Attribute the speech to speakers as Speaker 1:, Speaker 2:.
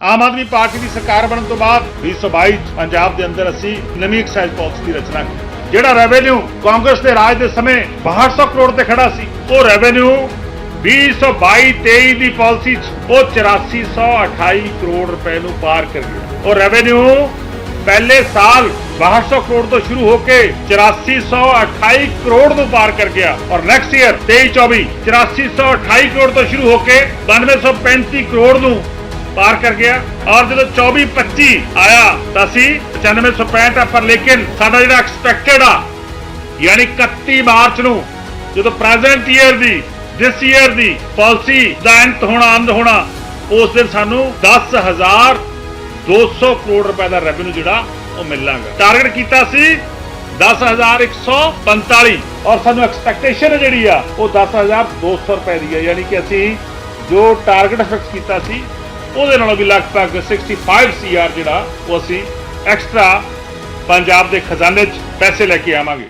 Speaker 1: Aam Aadmi party ਦੀ ਸਰਕਾਰ ਬਣਨ ਤੋਂ ਬਾਅਦ 2022 ਚ ਪੰਜਾਬ ਦੇ ਅੰਦਰ ਅਸੀਂ ਨਵੀਂ ਐਕਸਾਈਜ਼ ਪਾਲਿਸੀ ਦੀ ਰਚਨਾ ਕੀਤੀ। ਜਿਹੜਾ ਰੈਵਨਿਊ ਕਾਂਗਰਸ ਦੇ ਰਾਜ ਦੇ ਸਮੇਂ 6200 ਕਰੋੜ ਤੇ ਖੜਾ ਸੀ, ਉਹ ਰੈਵਨਿਊ 2022-23 ਦੀ ਪਾਲਿਸੀ ਚ ਉਹ 8428 ਕਰੋੜ ਰੁਪਏ ਨੂੰ ਪਾਰ ਕਰ ਗਿਆ। ਉਹ ਰੈਵਨਿਊ ਪਹਿਲੇ ਸਾਲ 6200 ਕਰੋੜ ਤੋਂ ਸ਼ੁਰੂ ਹੋ ਕੇ 8428 ਕਰੋੜ ਨੂੰ ਪਾਰ ਕਰ ਗਿਆ ਔਰ ਨੈਕਸਟ ਈਅਰ 23-24 8428 ਕਰੋੜ ਤੋਂ ਸ਼ੁਰੂ ਹੋ ਕੇ 9235 ਕਰੋੜ ਨੂੰ ਪਾਰ ਕਰ ਗਿਆ। ਔਰ ਜਦੋਂ 24-25 ਆਇਆ ਤਾਂ ਅਸੀਂ 9565 ਆ, ਪਰ ਲੇਕਿਨ ਸਾਡਾ ਜਿਹੜਾ ਐਕਸਪੈਕਟਡ ਆ, ਯਾਨੀ 31 ਮਾਰਚ ਨੂੰ, ਜਦੋਂ ਪ੍ਰੈਜ਼ੈਂਟ ਈਅਰ ਦੀ ਦਿਸ ਈਅਰ ਦੀ ਪਾਲਿਸੀ ਦਾ ਅੰਤ ਹੋਣਾ ਅੰਤ ਹੋਣਾ, ਉਸ ਦਿਨ ਸਾਨੂੰ 10000 200 ਕਰੋੜ ਰੁਪਏ ਦਾ ਰੈਵਨਿਊ ਜਿਹੜਾ ਉਹ ਮਿਲਾਂਗਾ। ਟਾਰਗੇਟ ਕੀਤਾ ਸੀ 10145 ਔਰ ਸਾਨੂੰ ਐਕਸਪੈਕਟੇਸ਼ਨ ਜਿਹੜੀ ਆ, ਉਹ 10200 ਰੁਪਏ ਦੀ ਆ। ਯਾਨੀ ਕਿ ਅਸੀਂ ਜੋ ਟਾਰਗੇਟ ਫਿਕਸ ਕੀਤਾ ਸੀ ਉਹਦੇ ਨਾਲੋਂ ਵੀ ਲਗਭਗ 65 ਸੀਆਰ ਜਿਹੜਾ ਉਹ ਅਸੀਂ ਐਕਸਟਰਾ ਪੰਜਾਬ ਦੇ ਖਜ਼ਾਨੇ 'ਚ ਪੈਸੇ ਲੈ ਕੇ ਆਵਾਂਗੇ।